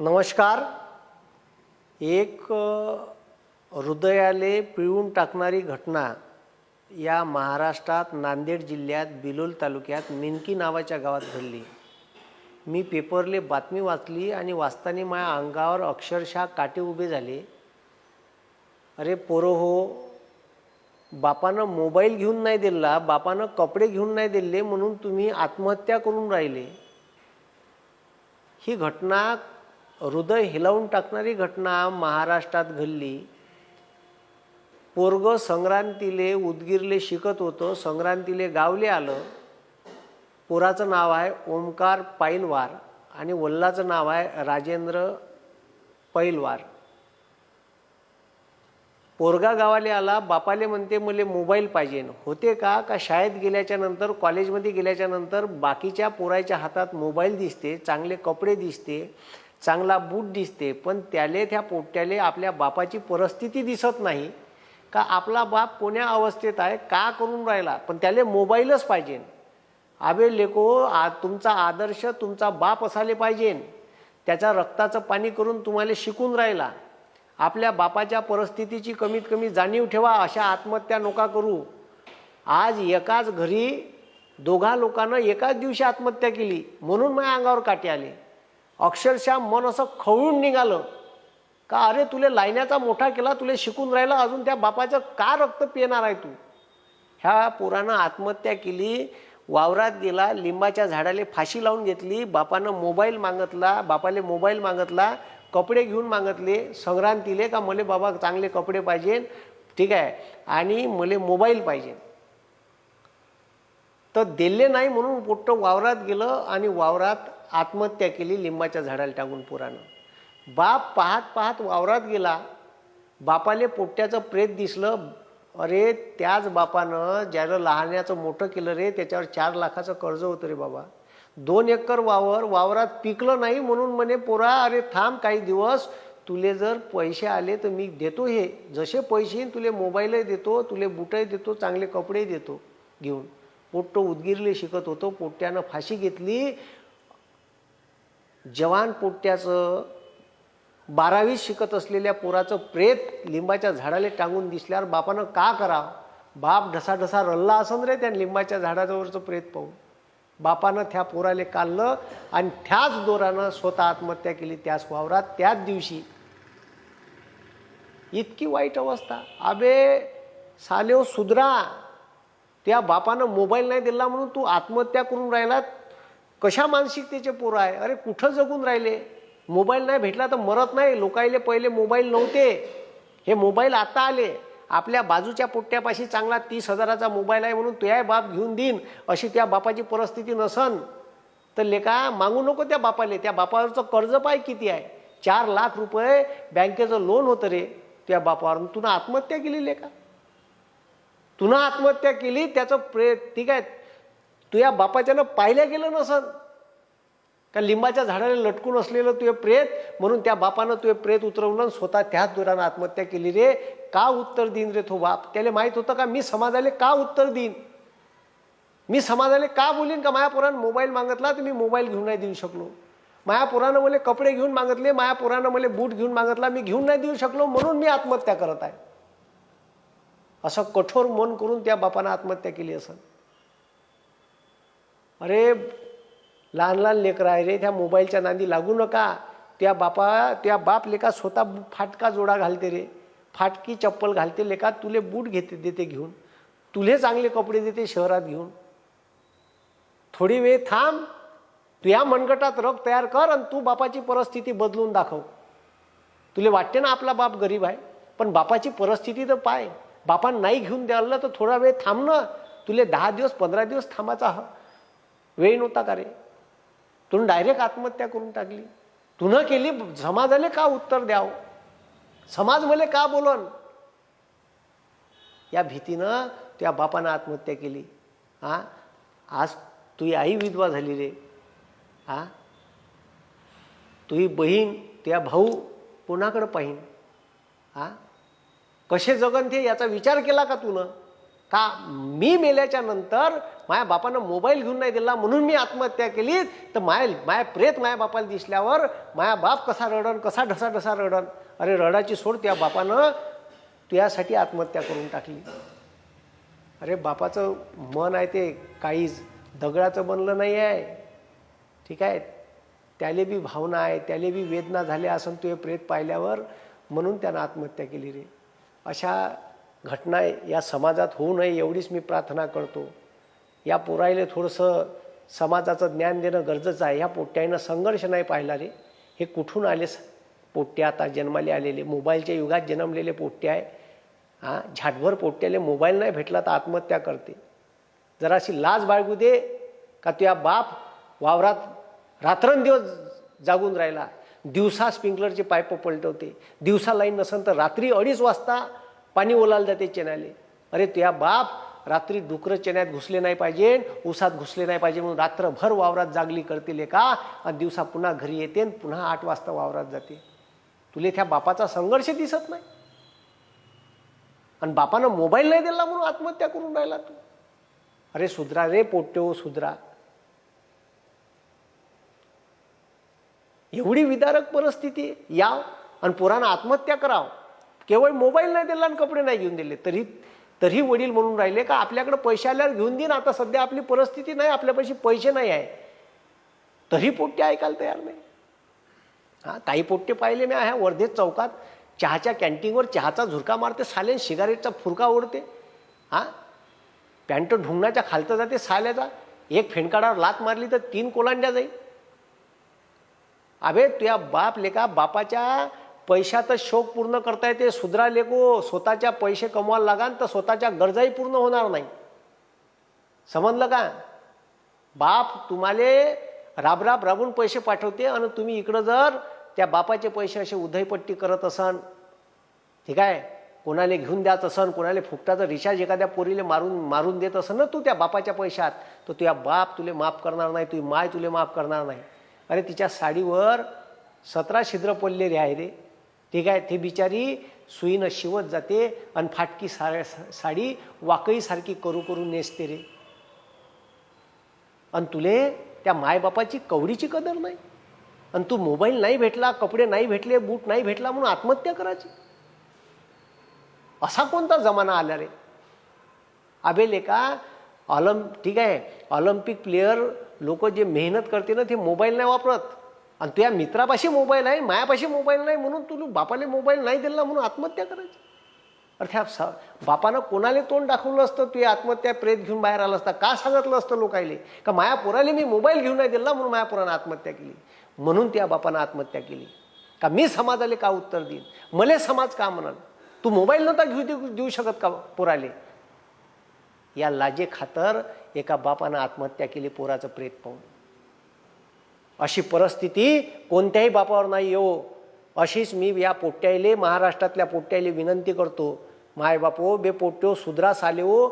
नमस्कार. एक हृदयाले पिळून टाकणारी घटना या महाराष्ट्रात नांदेड जिल्ह्यात बिलोल तालुक्यात मिनकी नावाच्या गावात घडली. मी पेपरले बातमी वाचली आणि वाचताना माझ्या अंगावर अक्षरशः काटे उभे झाले. अरे पोरो हो बापानं मोबाईल घेऊन नाही दिला बापानं कपडे घेऊन नाही दिले म्हणून तुम्ही आत्महत्या करून राहिले. ही घटना हृदय हिलावून टाकणारी घटना महाराष्ट्रात घडली. पोरग संक्रांतीले उदगीरले शिकत होतं संक्रांतीले गावले आलं. पोराचं नाव आहे ओमकार पाईलवार आणि वल्लाचं नाव आहे राजेंद्र पैलवार. पोरगा गावाले आला बापाले म्हणते मले मोबाईल पाहिजे. होते का? का शाळेत गेल्याच्यानंतर कॉलेजमध्ये गेल्याच्यानंतर बाकीच्या पोराच्या हातात मोबाईल दिसते चांगले कपडे दिसते चांगला बूट दिसते पण त्याले त्या पोट्याले आपल्या बापाची परिस्थिती दिसत नाही. का आपला बाप कोण्या अवस्थेत आहे का करून राहिला? पण त्याले मोबाईलच पाहिजे. आबे लेको आ तुमचा आदर्श तुमचा बाप असाले पाहिजे. त्याच्या रक्ताचं पाणी करून तुम्हाला शिकून राहिला. आपल्या बापाच्या परिस्थितीची कमीत कमी जाणीव ठेवा अशा आत्महत्या नका करू. आज एकाच घरी दोघा लोकांना एकाच दिवशी आत्महत्या केली म्हणून माझ्या अंगावर काटे आले. अक्षरशः मन असं खवळून निघालं. का अरे तुले लायण्याचा मोठा केला तुले शिकून राहिला अजून त्या बापाचं का रक्त पिणार आहे तू? ह्या पोरानं आत्महत्या केली वावरात गेला लिंबाच्या झाडाला फाशी लावून घेतली बापानं मोबाईल मागतला बापाले मोबाईल मागतला कपडे घेऊन मागतले संक्रांतीले का मले बाबा चांगले कपडे पाहिजे? ठीक आहे. आणि मले मोबाईल पाहिजे. तर दिले नाही म्हणून पोट्ट वावरात गेलं आणि वावरात आत्महत्या केली लिंबाच्या झाडाला टाकून पोरानं. बाप पाहत पाहत वावरात गेला. बापाले पोट्याचं प्रेत दिसलं. अरे त्याच बापानं ज्याला लहानाचं मोठं केलं रे त्याच्यावर चार लाखाचं कर्ज होतं रे बाबा. दोन एकर वावर वावरात पिकलं नाही म्हणून म्हणे पोरा अरे थांब काही दिवस. तुले जर पैसे आले तर मी देतो हे. जसे पैसे येईन तुले मोबाईलही देतो तुले बुटही देतो चांगले कपडेही देतो. घेऊन पोट्ट उदगीरले शिकत होतो. पोट्ट्यानं फाशी घेतली. जवान पोट्ट्याचं बारावीत शिकत असलेल्या पोराचं प्रेत लिंबाच्या झाडाला टांगून दिसल्यावर बापानं का करा बाप ढसाढसा रल्ला असन रे त्या लिंबाच्या झाडाजवळचं प्रेत पाहून. बापानं त्या पोराले काढलं आणि त्याच दोरानं स्वतः आत्महत्या केली त्याच वावरात. त्याच दिवशी इतकी वाईट अवस्था. अबे सालेव सुधरा. त्या बापानं मोबाईल नाही दिला म्हणून तू आत्महत्या करून राहिला कशा मानसिकतेचे पोरं आहे? अरे कुठं जगून राहिले? मोबाईल नाही भेटला तर मरत नाही. लोकायले पहिले मोबाईल नव्हते. हे मोबाईल आता आले. आपल्या बाजूच्या पोट्ट्यापाशी चांगला तीस हजाराचा मोबाईल आहे म्हणून तुझ्या बाप घेऊन देईन अशी त्या बापाची परिस्थिती नसन. तर लेखा मागू नको त्या बापाले. त्या बापावरचं कर्ज पाय किती आहे? चार लाख रुपये बँकेचं लोन होतं रे त्या बापावर तुला आत्महत्या केली लेका? तुनं आत्महत्या केली त्याचं प्रेत ठीक आहे तुझ्या बापाच्यानं पाहिल्या गेलं नसन. का लिंबाच्या झाडाला लटकून असलेलं तुझे प्रेत म्हणून त्या बापानं तुझे प्रेत उतरवलं आणि स्वतः त्याच दुरानं आत्महत्या केली रे. का उत्तर देईन रे तो बाप? त्याला माहीत होतं का मी समाजाला का उत्तर देईन? मी समाजाला का बोलीन का? माया पोरानं मोबाईल मागितला तर मी मोबाईल घेऊन नाही देऊ शकलो. माया पोरानं मला कपडे घेऊन मागितले माया पोरानं मला बूट घेऊन मागितला मी घेऊन नाही देऊ शकलो म्हणून मी आत्महत्या करत आहे. असं कठोर मन करून त्या बापानं आत्महत्या केली असं अरे लहान लहान लेकरं आहे रे त्या मोबाईलच्या नांदी लागू नका. त्या बापा त्या बाप लेका स्वतः फाटका जोडा घालते रे. फाटकी चप्पल घालते लेका तुले बूट घेते देते घेऊन. तुले चांगले कपडे देते शहरात घेऊन. थोडी वेळ थांब तू या मनगटात रग तयार कर आणि तू बापाची परिस्थिती बदलून दाखव. तुले वाटते ना आपला बाप गरीब आहे? पण बापाची परिस्थिती तर पाय. बापांना नाही घेऊन द्यायला तर थोडा वेळ थांब ना. तुले दहा दिवस पंधरा दिवस थांबायचा हा वेळ नव्हता का रे? तुन डायरेक्ट आत्महत्या करून टाकली. तुनं केली समाजाले का उत्तर द्याव? समाज मले का बोलन? या भीतीनं त्या बापानं आत्महत्या केली. हा? आज तुझी आई विधवा झाली रे. हा? तुझी बहीण त्या भाऊ कोणाकडं पाहीन? हा? कसे जगन ते याचा विचार केला का तुनं? का मी मेल्याच्या नंतर माझ्या बापानं मोबाईल घेऊन नाही दिला म्हणून मी आत्महत्या केली तर माय माया प्रेत माझ्या बापाला दिसल्यावर माया बाप कसा रडन कसा ढसा ढसा रडन? अरे रडाची सोड त्या बापानं. तुझ्यासाठी आत्महत्या करून टाकली. अरे बापाचं मन आहे ते काहीच. दगडाचं बनलं नाही आहे ठीक आहे? त्याले बी भावना आहे त्याले बी वेदना झाल्या असं तुझे प्रेत पाहिल्यावर. म्हणून त्यानं आत्महत्या केली रे. अशा घटना या समाजात होऊ नये एवढीच मी प्रार्थना करतो. या पोरायले थोडंसं समाजाचं ज्ञान देणं गरजेचं आहे. ह्या पोट्ट्यानं संघर्ष नाही पाहिला रे हे कुठून आले? स- पोट्टे आता जन्माले आलेले. मोबाईलच्या युगात जन्मलेले पोट्टे आहे. हां झाटभर पोट्ट्याले मोबाईल नाही भेटला तर आत्महत्या करते. जराशी लाज बाळगू दे का तुझ्या बाप वावरात रात्रंदिवस जागून राहिला. दिवसा स्प्रिंकलरचे पाईप पलटवते दिवसा लाईन नसेल तर रात्री अडीच वाजता पाणी ओलायला जाते चेनाले अरे तुया बाप रात्री डुकरं चेन्यात घुसले नाही पाहिजे उसात घुसले नाही पाहिजे म्हणून रात्रभर वावरात जागली करतील का आणि दिवसा पुन्हा घरी येते आणि पुन्हा आठ वाजता वावरात जाते. तुले त्या बापाचा संघर्ष दिसत नाही? आणि बापानं मोबाईल नाही दिला म्हणून आत्महत्या करून राहिला तू? अरे सुधरा रे पोट्यो सुधरा. एवढी विदारक परिस्थिती याव. आणि पोरानं आत्महत्या कराव. केवळ मोबाईल नाही दिला आणि कपडे नाही घेऊन दिले. तरी तरी वडील म्हणून राहिले का आपल्याकडे पैसे आल्यावर घेऊन देईन आता सध्या आपली परिस्थिती नाही आपल्यापाशी पैसे नाही आहे. तरी पोट्टे ऐकायला तयार नाही. हा काही पोट्टे पाहिले मी आहे वर्धेत चौकात चहाच्या कॅन्टीनवर चहाचा झुरका मारते सालेन सिगारेटचा फुरका ओढते. हा पॅन्ट ढुंगणाच्या खालतं जाते साल्याचा. एक फेणकाडावर लात मारली तर तीन कोलांड्या जाईल अबे तुया बाप लेका बापाच्या पैशातच शोक पूर्ण करता येते. सुधरा लेको स्वतःच्या पैसे कमवायला लागान तर स्वतःच्या गरजाही पूर्ण होणार नाही. समजलं का? बाप तुम्हाला राबराब राबून पैसे पाठवते आणि तुम्ही इकडं जर त्या बापाचे पैसे असे उधयपट्टी करत असन ठीक आहे? कोणाला घेऊन द्यात असन कोणाला फुकटाचं रिचार्ज एखाद्या पोरीला मारून मारून देत असन ना तू त्या बापाच्या पैशात तर तुझ्या बाप तुले माफ करणार नाही तुझी माय तुले माफ करणार नाही. अरे तिच्या साडीवर सतरा छिद्र पडलेले आहे रे. ठीक आहे ती बिचारी सुईनं शिवत जाते आणि फाटकी सा साडी वाकईसारखी करू करू नेसते रे. आणि तुले त्या मायबापाची कवडीची कदर नाही. आणि तू मोबाईल नाही भेटला कपडे नाही भेटले बूट नाही भेटला म्हणून आत्महत्या करायची? असा कोणता जमाना आला रे? अबे लेका ऑलम ठीक आहे ऑलिम्पिक प्लेयर लोक जे मेहनत करते ना ते मोबाईल नाही वापरत. आणि तुझ्या मित्रापाशी मोबाईल आहे मायापाशी मोबाईल नाही म्हणून तू बापाने मोबाईल नाही दिला म्हणून आत्महत्या करायची? अरे ह्या स बापानं कोणाला तोंड दाखवलं असतं? तू आत्महत्या प्रेत घेऊन बाहेर आलं असता. का सांगितलं असतं लोकायले? का माया पोराले मी मोबाईल घेऊन नाही दिला म्हणून माया पोरानं आत्महत्या केली? म्हणून त्या बापानं आत्महत्या केली. का मी समाजाला का उत्तर देईन? मले समाज का म्हणाल तू मोबाईल नव्हता घेऊ देऊ देऊ शकत का पोराले? या लाजे खातर एका बापानं आत्महत्या केली पोराचं प्रेत पाहून. अशी परिस्थिती कोणत्याही बापावर नाही येऊ अशीच मी या पोट्ट्याले महाराष्ट्रातल्या पोट्ट्याले विनंती करतो. माय बापो बे पोट्यो सुधरा सालेओ हो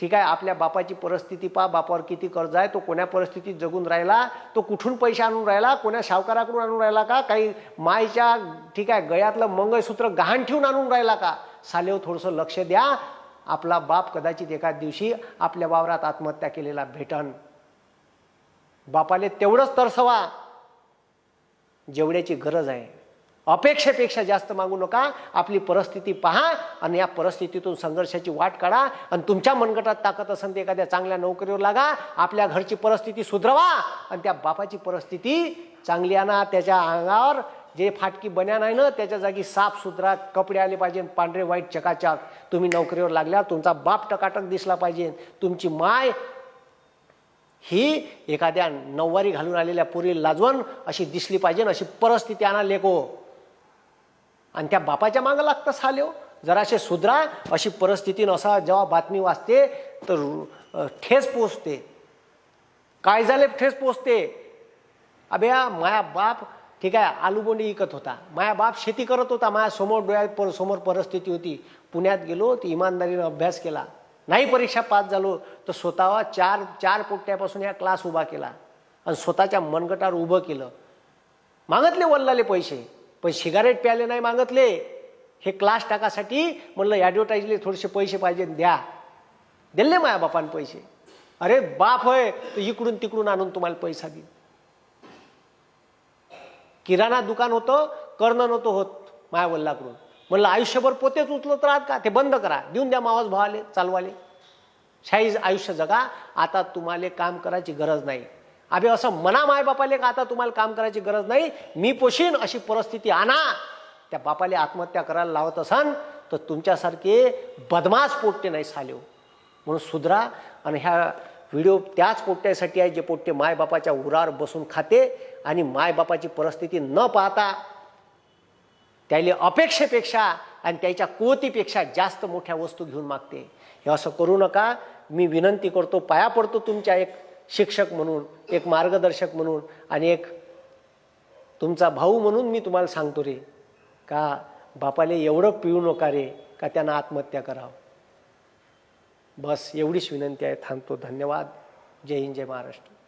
ठीक आहे आपल्या बापाची परिस्थिती पा बापावर किती कर्ज आहे तो कोण्या परिस्थितीत जगून राहिला तो कुठून पैसे आणून राहिला कोण्या सावकाराकडून आणून राहिला का काही मायच्या ठीक आहे गळ्यातलं मंगळसूत्र गहाण ठेवून आणून राहिला का? सालेव थोडंसं लक्ष द्या. आपला बाप कदाचित एका दिवशी आपल्या वावरात आत्महत्या केलेला भेटन. बापाले तेवढंच तरसवा. जेवढ्याची गरज आहे. अपेक्षेपेक्षा जास्त मागू नका. आपली परिस्थिती पहा आणि या परिस्थितीतून संघर्षाची वाट काढा आणि तुमच्या मनगटात ताकद असेल ते एखाद्या चांगल्या नोकरीवर लागा. आपल्या घरची परिस्थिती सुधरवा आणि त्या बापाची परिस्थिती चांगली आणा. त्याच्या अंगावर जे फाटकी बन्या नाही ना त्याच्या जागी साफ सुधरा कपडे आले पाहिजे पांढरे वाईट चकाचक. तुम्ही नोकरीवर लागल्यावर तुमचा बाप टकाटक दिसला पाहिजे. तुमची माय ही एखाद्या नऊवारी घालून आलेल्या पुरी लाजवण अशी दिसली पाहिजे अशी परिस्थिती आणा लेको आणि त्या बापाच्या मागं लागतं साल्यो. जराशे सुधरा अशी परिस्थिती नसा जेव्हा बातमी वाचते तर ठेस पोचते. काय झाले ठेस पोचते? अबे माया बाप ठीक आहे आलूबोंडी विकत होता. माया बाप शेती करत होता माझ्यासमोर डोळ्यात पर समोर परिस्थिती होती. पुण्यात गेलो ती इमानदारीनं अभ्यास केला. नाही परीक्षा पास झालो तर स्वतः चार चार पोट्ट्यापासून या क्लास उभा केला. आणि स्वतःच्या मनगटावर उभं केलं. मागतले वल्लाले पैसे. पण सिगारेट प्याले नाही मागतले. हे क्लास टाकासाठी म्हणलं ॲडव्हर्टाईजले थोडेसे पैसे पाहिजे द्या. दिले माया बापान पैसे. अरे बाप होय तर इकडून तिकडून आणून तुम्हाला पैसा देईन. किराणा दुकान होतं कर्ण नव्हतं होत माया वल्लाकडून. म्हणलं आयुष्यभर पोतेच उचलत राहत का? ते बंद करा. देऊन द्या मावाज भावाले चालवाले. शाही आयुष्य जगा. आता तुम्हाला काम करायची गरज नाही. अभे असं मना माय बापाले का आता तुम्हाला काम करायची गरज नाही? मी पोशीन अशी परिस्थिती आणा. त्या बापाले आत्महत्या करायला लावत असन तर तुमच्यासारखे बदमाश पोट्टे नाही सालेव हो. म्हणून सुधरा आणि ह्या व्हिडिओ त्याच पोट्ट्यासाठी आहे जे पोट्टे मायबापाच्या उरावर बसून खाते आणि मायबापाची परिस्थिती न पाहता त्याला अपेक्षेपेक्षा आणि त्याच्या कुवतीपेक्षा जास्त मोठ्या वस्तू घेऊन मागते. हे असं करू नका. मी विनंती करतो पाया पडतो तुमच्या एक शिक्षक म्हणून एक मार्गदर्शक म्हणून आणि एक तुमचा भाऊ म्हणून मी तुम्हाला सांगतो रे का बापाले एवढं पिऊ नका रे का त्यांना आत्महत्या करावं. बस एवढीच विनंती आहे. थांबतो. धन्यवाद. जय हिंद जय महाराष्ट्र.